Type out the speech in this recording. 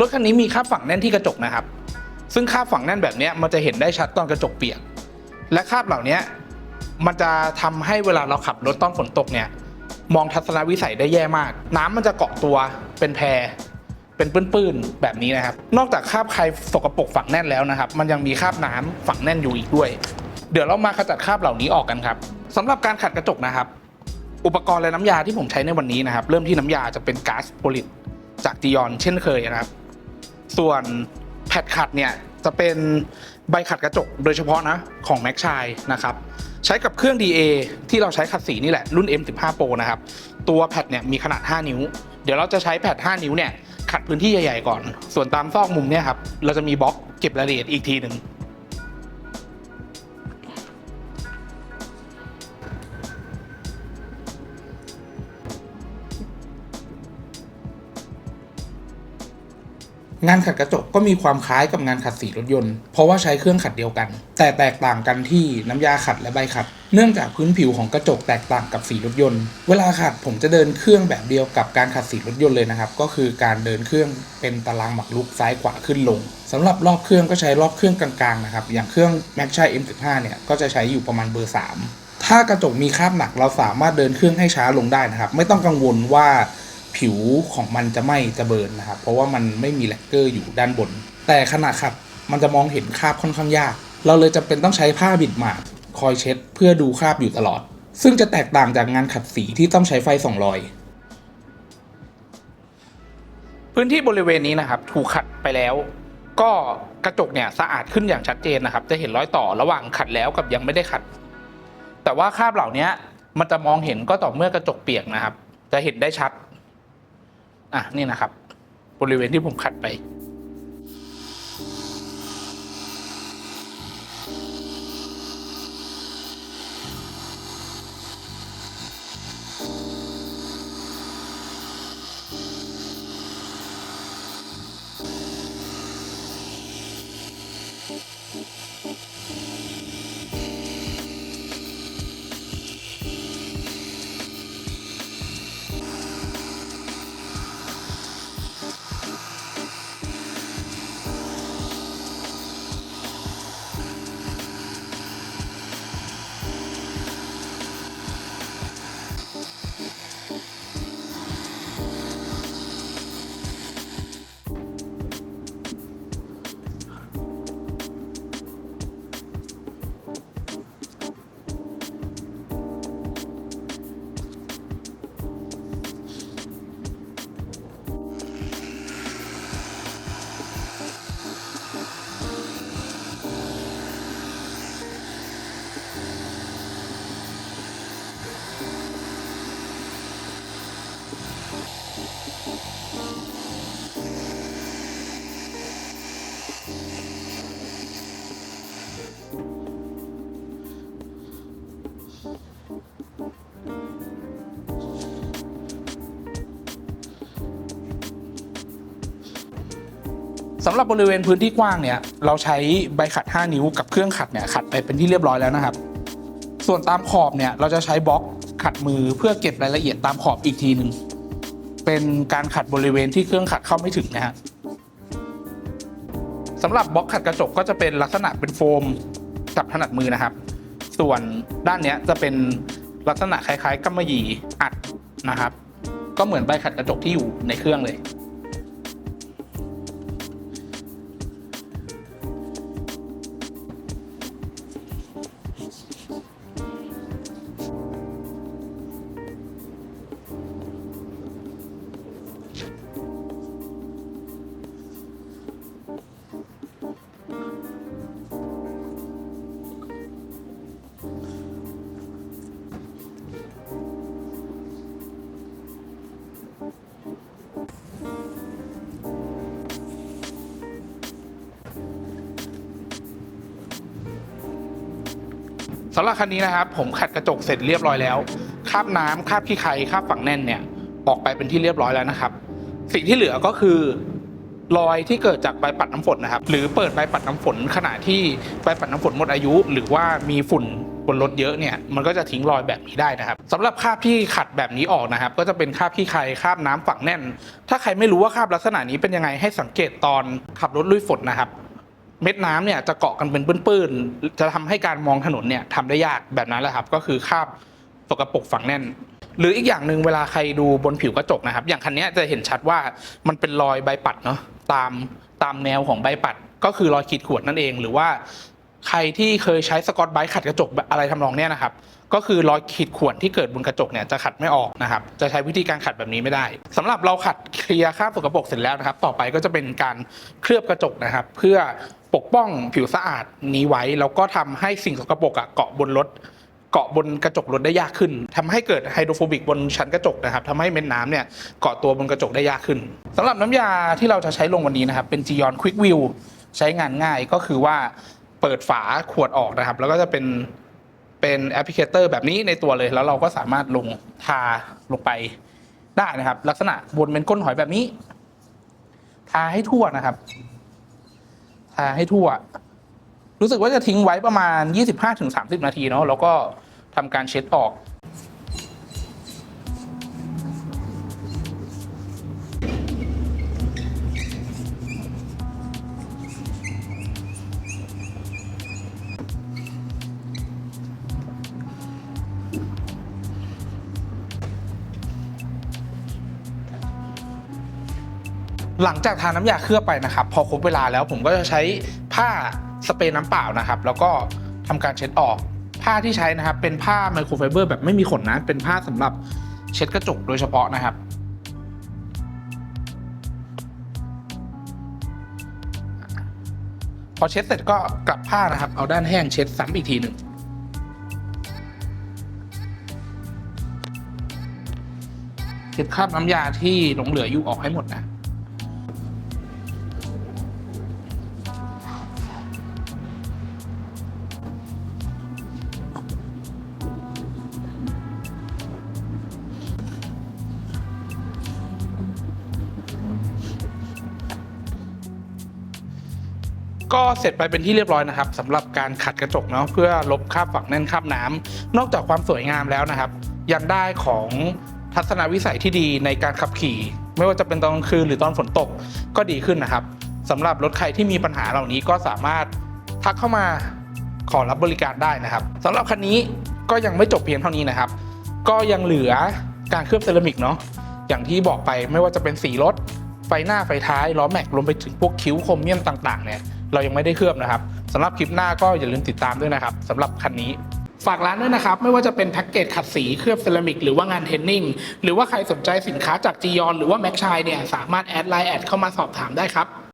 รถคันนี้มีคราบฝังแน่นที่กระจกนะครับ ซึ่งคราบฝังแน่นแบบนี้มันจะเห็นได้ชัดตอนกระจกเปียก และคราบเหล่านี้มันจะทำให้เวลาเราขับรถตอนฝนตกเนี่ยมองทัศนวิสัยได้แย่มาก น้ำมันจะเกาะตัวเป็นแพรเป็นปื้นๆแบบนี้นะครับ นอกจากคราบใครสกปรกฝังแน่นแล้วนะครับ มันยังมีคราบน้ำฝังแน่นอยู่อีกด้วย เดี๋ยวเรามาขจัดคราบเหล่านี้ออกกันครับสำหรับการขัดกระจกนะครับ อุปกรณ์และน้ำยาที่ผมใช้ในวันนี้นะครับ เริ่มที่น้ำยาจะเป็นก๊าซโพลิตจากจียอนเช่นเคยนะครับ ส่วนแพดขัดเนี่ยจะเป็นใบขัดกระจกโดยเฉพาะนะของแม็กชายนะครับใช้กับเครื่อง DA ที่เราใช้ขัดสีนี่แหละรุ่น M15 Pro นะครับตัวแพดเนี่ยมีขนาด 5 นิ้ว เดี๋ยวเราจะใช้แพด5 นิ้วเนี่ยขัดพื้นที่ใหญ่ๆก่อน ส่วนตามซอกมุมเนี่ยครับเราจะมีบล็อกเก็บรายละเอียดอีกทีหนึ่ง งานขัดกระจกก็มีความคล้ายกับงานขัดสีรถยนต์ เพราะว่าใช้เครื่องขัดเดียวกัน แต่แตกต่างกันที่น้ำยาขัดและใบขัด เนื่องจากพื้นผิวของกระจกแตกต่างกับสีรถยนต์ เวลาขัดผมจะเดินเครื่องแบบเดียวกับการขัดสีรถยนต์เลยนะครับ ก็คือการเดินเครื่องเป็นตารางหมักลุกซ้ายขวาขึ้นลงสำหรับรอบเครื่องก็ใช้รอบเครื่องกลางๆนะครับ อย่างเครื่อง m a x ชัย M15 เนี่ยก็จะใช้อยู่ประมาณเบอร์ 3 ถ้ากระจกมีคราบหนักเราสามารถเดินเครื่องให้ช้าลงได้นะครับ ไม่ต้องกังวลว่า ผิวของมันจะไหม่จะเบิร์นนะครับ เพราะว่ามันไม่มีแลกเกอร์อยู่ด้านบน แต่ขณะขัดมันจะมองเห็นคราบค่อนข้างยาก เราเลยจำเป็นต้องใช้ผ้าบิดหมาดคอยเช็ด เพื่อดูคราบอยู่ตลอด ซึ่งจะแตกต่างจากงานขัดสีที่ต้องใช้ไฟส่องรอยพื้นที่บริเวณนี้นะครับถูกขัดไปแล้ว ก็กระจกเนี่ยสะอาดขึ้นอย่างชัดเจนนะครับ จะเห็นรอยต่อระหว่างขัดแล้วกับยังไม่ได้ขัด แต่ว่าคราบเหล่านี้มันจะมองเห็นก็ต่อเมื่อกระจกเปียกนะครับ จะเห็นได้ชัด อะนี่นะครับ บริเวณที่ผมขัดไป สำหรับบริเวณพื้นที่กว้างเนี่ยเราใช้ใบขัด 5 นิ้วกับเครื่องขัดเนี่ยขัดไปเป็นที่เรียบร้อยแล้วนะครับ ส่วนตามขอบเนี่ยเราจะใช้บล็อกขัดมือเพื่อเก็บรายละเอียดตามขอบอีกทีหนึ่งเป็นการขัดบริเวณที่เครื่องขัดเข้าไม่ถึงนะฮะสำหรับบล็อกขัดกระจกก็จะเป็นลักษณะเป็นโฟมจับถนัดมือนะครับ ส่วนด้านเนี้ยจะเป็นลักษณะคล้ายๆกำมะหยี่อัดนะครับ ก็เหมือนใบขัดกระจกที่อยู่ในเครื่องเลย สำหรับคันนี้นะครับผมขัดกระจกเสร็จเรียบร้อยแล้วคราบน้ำคราบขี้ใครคราบฝังแน่นเนี่ยออกไปเป็นที่เรียบร้อยแล้วนะครับ สิ่งที่เหลือก็คือรอยที่เกิดจากใบปัดน้ำฝนนะครับ หรือเปิดใบปัดน้ำฝนขณะที่ใบปัดน้ำฝนหมดอายุ หรือว่ามีฝุ่นบนรถเยอะเนี่ยมันก็จะทิ้งรอยแบบนี้ได้นะครับสำหรับคราบที่ขัดแบบนี้ออกนะครับ ก็จะเป็นคราบขี้ใครคราบน้ำฝังแน่น ถ้าใครไม่รู้ว่าคราบลักษณะนี้เป็นยังไงให้สังเกตตอนขับรถลุยฝนนะครับ เม็ดน้ำเนี่ยจะเกาะกันเป็นปื้นๆ จะทำให้การมองถนนเนี่ยทำได้ยากแบบนั้นแหละครับ ก็คือคราบสกปรกฝังแน่น หรืออีกอย่างหนึ่งเวลาใครดูบนผิวกระจกนะครับ อย่างคันนี้จะเห็นชัดว่ามันเป็นรอยใบปัดเนาะตามตามแนวของใบปัด ก็คือรอยขีดข่วนนั่นเอง หรือว่าใครที่เคยใช้สกอตไบรท์ขัดกระจกอะไรทำนองเนี้ยนะครับ ก็คือรอยขีดข่วนที่เกิดบนกระจกเนี่ยจะขัดไม่ออกนะครับ จะใช้วิธีการขัดแบบนี้ไม่ได้สำหรับเราขัดเคลียร์คราบสกปรกเสร็จแล้วนะครับ ต่อไปก็จะเป็นการเคลือบกระจกนะครับ เพื่อ ปกป้องผิวสะอาดนี้ไว้ แล้วก็ทำให้สิ่งสกปรกอะเกาะบนรถเกาะบนกระจกรถได้ยากขึ้นทำให้เกิดไฮโดรโฟบิกบนชั้นกระจกนะครับทำให้เม็ดน้ำเนี่ยเกาะตัวบนกระจกได้ยากขึ้นสำหรับน้ำยาที่เราจะใช้ลงวันนี้นะครับ เป็น Gion Quick View ใช้งานง่ายก็คือว่าเปิดฝาขวดออกนะครับ แล้วก็จะเป็นเป็นแอปพลิเคเตอร์แบบนี้ในตัวเลย แล้วเราก็สามารถลงทาลงไปได้นะครับ ลักษณะบนเป็นก้นหอยแบบนี้ ทาให้ทั่วนะครับ ทาให้ทั่ว รู้สึกว่าจะทิ้งไว้ประมาณ 25-30 นาทีเนาะแล้วก็ทำการเช็ดออก หลังจากทาน้ำยาเคลือบไปนะครับ พอครบเวลาแล้วผมก็จะใช้ผ้าสเปรย์น้ำเปล่านะครับ แล้วก็ทำการเช็ดออก ผ้าที่ใช้นะครับ เป็นผ้าไมโครไฟเบอร์แบบไม่มีขนนะเป็นผ้าสำหรับเช็ดกระจกโดยเฉพาะนะครับพอเช็ดเสร็จก็กลับผ้านะครับ เอาด้านแห้งเช็ดซ้ำอีกทีหนึ่งเช็ดคราบน้ำยาที่หลงเหลืออยู่ออกให้หมดนะ ก็เสร็จไปเป็นที่เรียบร้อยนะครับสำหรับการขัดกระจกเนาะเพื่อลบคราบฝังแน่นคราบน้ำนอกจากความสวยงามแล้วนะครับ ยังได้ของทัศนวิสัยที่ดีในการขับขี่ ไม่ว่าจะเป็นตอนกลางคืนหรือตอนฝนตกก็ดีขึ้นนะครับสำหรับรถใครที่มีปัญหาเหล่านี้ก็สามารถทักเข้ามาขอรับบริการได้นะครับสำหรับคันนี้ก็ยังไม่จบเพียงเท่านี้นะครับ ก็ยังเหลือการเคลือบเซรามิกเนาะอย่างที่บอกไปไม่ว่าจะเป็นสีรถไฟหน้าไฟท้ายล้อแม็กรวมไปถึงพวกคิ้วโครเมียมต่างๆเนี่ย เรายังไม่ได้เคลือบนะครับสำหรับคลิปหน้าก็อย่าลืมติดตามด้วยนะครับสำหรับคันนี้ฝากร้านด้วยนะครับ ไม่ว่าจะเป็นแพ็กเกจขัดสีเคลือบเซรามิกหรือว่างานเทนนิ่งหรือว่าใครสนใจสินค้าจากจียอนหรือว่าแม็กชายเนี่ยสามารถแอดไลน์แอดเข้ามาสอบถามได้ครับ